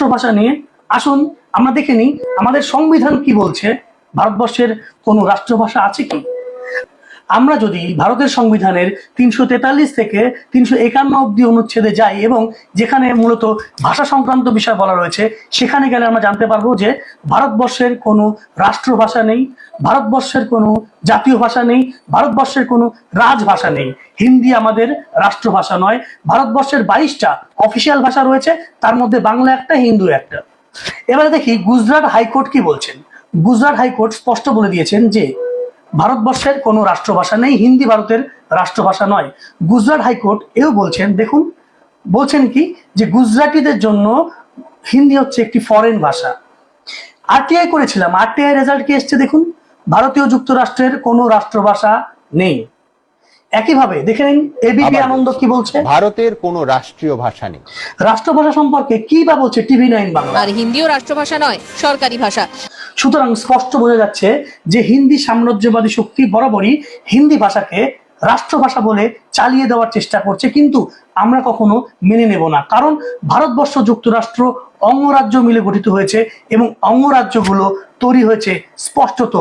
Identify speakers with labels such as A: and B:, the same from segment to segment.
A: রাষ্ট্রভাষা নিয়ে, আসুন আমরা দেখে নিই আমাদের সংবিধান কি বলছে। ভারতবর্ষের কোনো রাষ্ট্রভাষা আছে কি? আমরা যদি ভারতের সংবিধানের তিনশো তেতাল্লিশ থেকে তিনশো একান্ন অব্দি অনুচ্ছেদে যাই এবং যেখানে মূলত ভাষা সংক্রান্ত বিষয় বলা রয়েছে, সেখানে গেলে আমরা জানতে পারব যে ভারতবর্ষের কোনো রাষ্ট্রভাষা নেই, ভারতবর্ষের কোনো জাতীয় ভাষা নেই, ভারতবর্ষের কোনো রাজভাষা নেই। হিন্দি আমাদের রাষ্ট্রভাষা নয়, ভারতবর্ষের বাইশটা অফিসিয়াল ভাষা রয়েছে, তার মধ্যে বাংলা একটা, হিন্দু একটা। এবারে দেখি গুজরাট হাইকোর্ট কি বলছেন? গুজরাট হাইকোর্ট স্পষ্ট বলে দিয়েছেন যে ভারতবর্ষের কোনো রাষ্ট্রভাষা নেই হিন্দি ভারতের রাষ্ট্রভাষা নয়। গুজরাট হাইকোর্ট এও বলছেন দেখুন বলছেন কি যে গুজরাটিদের জন্য হিন্দি হচ্ছে একটি ফরেন ভাষা। আরটিআই করেছিলাম আরটিআই রেজাল্ট কি এসছে দেখুন? ভারতীয় যুক্তরাষ্ট্রের কোনো রাষ্ট্রভাষা নেই। একইভাবে দেখে নিন এবিপি আনন্দ কি বলছে?
B: ভারতের কোনো রাষ্ট্রীয় ভাষা নেই।
A: রাষ্ট্রভাষা সম্পর্কে কি বা বলছে টিভি নাইন বাংলা।
C: আর হিন্দিও রাষ্ট্রভাষা নয় সরকারি ভাষা।
A: সুতরাং স্পষ্ট বোঝা যাচ্ছে যে হিন্দি সাম্রাজ্যবাদী শক্তি বরাবরই হিন্দি ভাষাকে রাষ্ট্রভাষা বলে চালিয়ে দেওয়ার চেষ্টা করছে, কিন্তু আমরা কখনো মেনে নেব না। কারণ ভারতবর্ষ যুক্তরাষ্ট্র অঙ্গরাজ্য মিলে গঠিত হয়েছে এবং অঙ্গরাজ্যগুলো তৈরি হয়েছে স্পষ্টত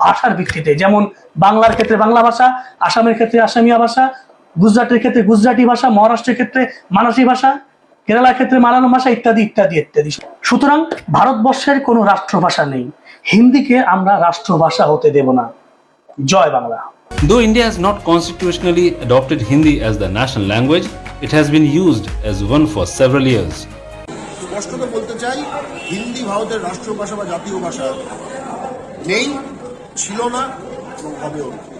A: ভাষার ভিত্তিতে। যেমন বাংলার ক্ষেত্রে বাংলা ভাষা, আসামের ক্ষেত্রে আসামিয়া ভাষা, গুজরাটের ক্ষেত্রে গুজরাটি ভাষা, মহারাষ্ট্রের ক্ষেত্রে মারাঠি ভাষা কেরালার ক্ষেত্রে মালায়ালাম ভাষা ইত্যাদি ইত্যাদি ইত্যাদি। সুতরাং ভারতবর্ষের কোনো রাষ্ট্রভাষা নেই। হিন্দিকে আমরা রাষ্ট্রভাষা হতে দেব না। জয় Bangla.
D: Though India has not constitutionally adopted Hindi as the national language, it has been used as one for several years.
E: স্পষ্টত বলতে চাই হিন্দি ভারতের রাষ্ট্রভাষা বা জাতীয় ভাষা নেই ছিল না এবং হবেও না।